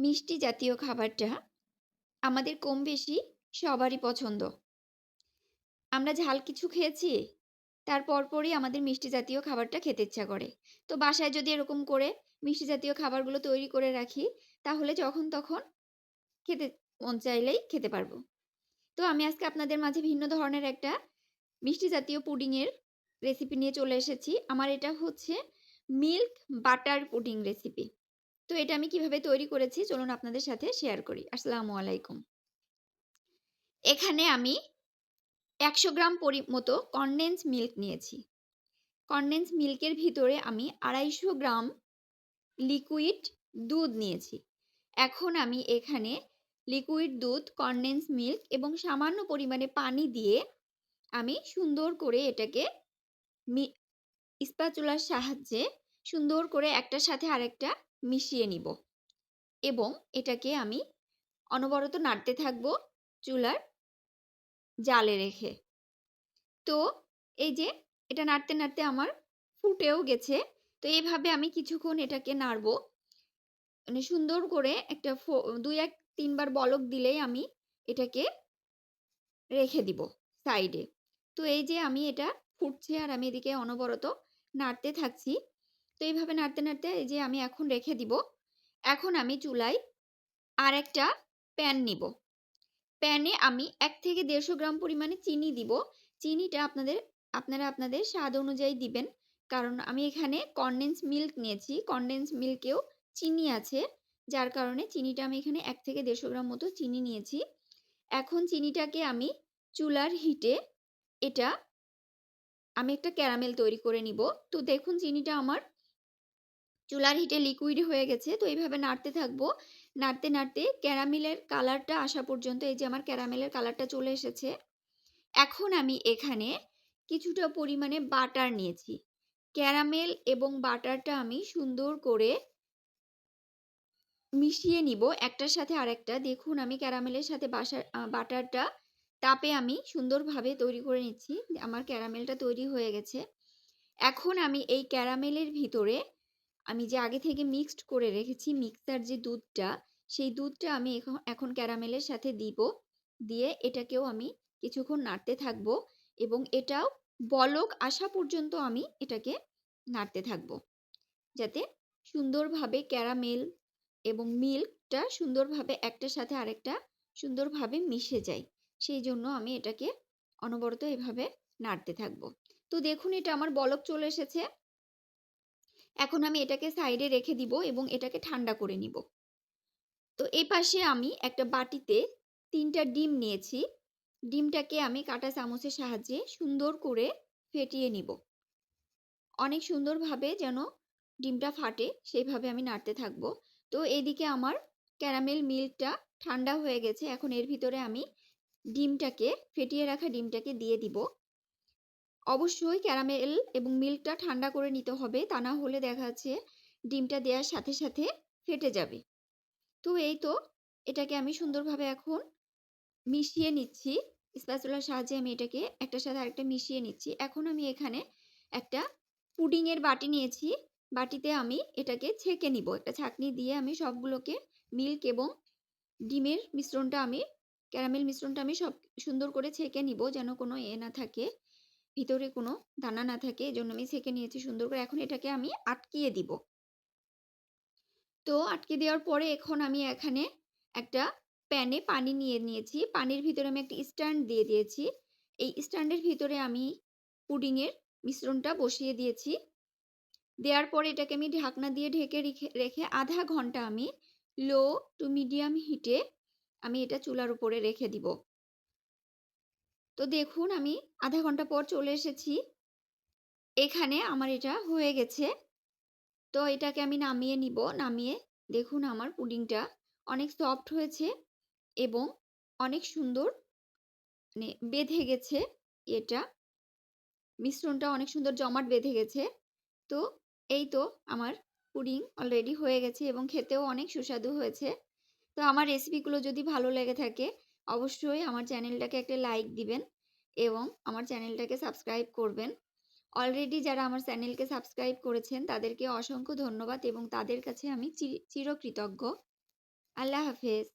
মিষ্টি জাতীয় খাবারটা আমাদের কম বেশি সবারই পছন্দ। আমরা ঝাল কিছু খেয়েছি, তার পরপরই আমাদের মিষ্টি জাতীয় খাবারটা খেতে ইচ্ছা করে। তো বাসায় যদি এরকম করে মিষ্টি জাতীয় খাবারগুলো তৈরি করে রাখি, তাহলে যখন তখন খেতে মন চাইলেই খেতে পারব। তো আমি আজকে আপনাদের মাঝে ভিন্ন ধরনের একটা মিষ্টি জাতীয় পুডিংয়ের রেসিপি নিয়ে চলে এসেছি। আমার এটা হচ্ছে মিল্ক বাটার পুডিং রেসিপি। তো এটা আমি কীভাবে তৈরি করেছি চলুন আপনাদের সাথে শেয়ার করি। আসসালামু আলাইকুম। এখানে আমি ১০০ গ্রাম পরি মতো কনডেন্স মিল্ক নিয়েছি। কনডেন্স মিল্কের ভিতরে আমি ২৫০ গ্রাম লিকুইড দুধ নিয়েছি। এখন আমি এখানে লিকুইড দুধ, কনডেন্স মিল্ক এবং সামান্য পরিমাণে পানি দিয়ে আমি সুন্দর করে এটাকে মি স্প্যাচুলার সাহায্যে সুন্দর করে একটার সাথে আরেকটা মিশিয়ে নিব। এবং এটাকে আমি অনবরত নাড়তে থাকব চুলার জালে রেখে। তো এই যে এটা নাড়তে নাড়তে আমার ফুটেও গেছে। তো এইভাবে আমি কিছুক্ষণ এটাকে নাড়ব। মানে সুন্দর করে একটা দুই এক, তিনবার বলক দিলেই আমি এটাকে রেখে দিব সাইডে। তো এই যে আমি এটা ফুটছে আর আমি এদিকে অনবরত নাড়তে থাকছি। তো এইভাবে নাড়তে নাড়তে এই যে আমি এখন রেখে দিব। এখন আমি চুলায় আর একটা প্যান নিব। প্যানে আমি এক থেকে দেড়শো গ্রাম পরিমাণে চিনি দিব। চিনিটা আপনাদের, আপনারা আপনাদের স্বাদ অনুযায়ী দিবেন। কারণ আমি এখানে কনডেন্স মিল্ক নিয়েছি। কনডেন্স মিল্কেও চিনি আছে। যার কারণে চিনিটা আমি এখানে এক থেকে দেড়শো গ্রাম মতো চিনি নিয়েছি। এখন চিনিটাকে আমি চুলার হিটে এটা, আমি একটা ক্যারামেল তৈরি করে নিব। তো দেখুন চিনিটা আমার চুলার হিটে লিকুইড হয়ে গেছে, তো এইভাবে নাড়তে থাকব। নাড়তে নাড়তে ক্যারামেলের কালারটা আসা পর্যন্ত, এই যে আমার ক্যারামেলের কালারটা চলে এসেছে। এখন আমি এখানে কিছুটা পরিমাণে বাটার নিয়েছি। ক্যারামেল এবং বাটারটা আমি সুন্দর করে মিশিয়ে নিব একটার সাথে আরেকটা। দেখুন, আমি ক্যারামেলের সাথে বাসার বাটারটা তাপে আমি সুন্দরভাবে তৈরি করে নিচ্ছি। আমার ক্যারামেলটা তৈরি হয়ে গেছে। এখন আমি এই ক্যারামেলের ভিতরে আমি যে আগে থেকে মিক্সড করে রেখেছি মিক্সার যে দুধটা, সেই দুধটা আমি এখন এখন ক্যারামেলের সাথে দিব। দিয়ে এটাকেও আমি কিছুক্ষণ নাড়তে থাকব এবং এটাও বলক আসা পর্যন্ত আমি এটাকে নাড়তে থাকব। যাতে সুন্দরভাবে ক্যারামেল এবং মিল্কটা সুন্দরভাবে একটার সাথে আরেকটা সুন্দরভাবে মিশে যায়। সেই জন্য আমি এটাকে অনবরত এভাবে নাড়তে থাকব। তো দেখুন এটা আমার বলক চলে এসেছে। এখন আমি এটাকে সাইডে রেখে দিব এবং এটাকে ঠান্ডা করে নিব। তো এই পাশে আমি একটা বাটিতে তিনটা ডিম নিয়েছি। ডিমটাকে আমি কাটা চামচের সাহায্যে সুন্দর করে ফেটিয়ে নিব। অনেক সুন্দরভাবে যেন ডিমটা ফাটে সেইভাবে আমি নাড়তে থাকব। তো এদিকে আমার ক্যারামেল মিল্কটা ঠান্ডা হয়ে গেছে। এখন এর ভিতরে আমি ডিমটাকে, ফেটিয়ে রাখা ডিমটাকে দিয়ে দিব। অবশ্যই ক্যারামেল এবং মিল্কটা ঠান্ডা করে নিতে হবে, তা না হলে দেখা যাচ্ছে ডিমটা দেওয়ার সাথে সাথে ফেটে যাবে। তো এই তো, এটাকে আমি সুন্দরভাবে এখন মিশিয়ে নিচ্ছি। স্প্যাচুলার সাহায্যে আমি এটাকে একটার সাথে আরেকটা মিশিয়ে নিচ্ছি। এখন আমি এখানে একটা পুডিংয়ের বাটি নিয়েছি। বাটিতে আমি এটাকে ছেঁকে নিব। একটা ছাঁকনি দিয়ে আমি সবগুলোকে মিল্ক এবং ডিমের মিশ্রণটা আমি, ক্যারামেল মিশ্রণটা আমি সব সুন্দর করে ছেঁকে নিব যেন কোনো এ না থাকে। ভিতরে কোনো দানা না থাকে, এজন্য আমি ছেঁকে নিয়েছি সুন্দর করে। এখন এটাকে আমি আটকিয়ে দিব। তো আটকে দেওয়ার পরে এখন আমি এখানে একটা প্যানে পানি নিয়ে নিয়েছি। পানির ভিতরে আমি একটা স্ট্যান্ড দিয়ে দিয়েছি। এই স্ট্যান্ডের ভিতরে আমি পুডিংয়ের মিশ্রণটা বসিয়ে দিয়েছি। দেওয়ার পরে এটাকে আমি ঢাকনা দিয়ে ঢেকে রেখে রেখে আধা ঘণ্টা আমি লো টু মিডিয়াম হিটে আমি এটা চুলার উপরে রেখে দিব। তো দেখুন আমি আধা ঘণ্টা পর চলে এসেছি। এখানে আমার এটা হয়ে গেছে। তো এটাকে আমি নামিয়ে নিব। নামিয়ে দেখুন আমার পুডিংটা অনেক সফট হয়েছে এবং অনেক সুন্দর মানে বেঁধে গেছে এটা। মিশ্রণটা অনেক সুন্দর জমাট বেঁধে গেছে। তো এই তো আমার পুডিং অলরেডি হয়ে গেছে এবং খেতেও অনেক সুস্বাদু হয়েছে। তো আমার রেসিপিগুলো যদি ভালো লেগে থাকে অবশ্যই আমার চ্যানেলটাকে একটা লাইক দিবেন এবং আমার চ্যানেলটাকে সাবস্ক্রাইব করবেন অলরেডি যারা আমার চ্যানেলকে সাবস্ক্রাইব করেছেন, তাদেরকে অসংখ্য ধন্যবাদ এবং তাদের কাছে আমি চিরকৃতজ্ঞ আল্লাহ হাফেজ।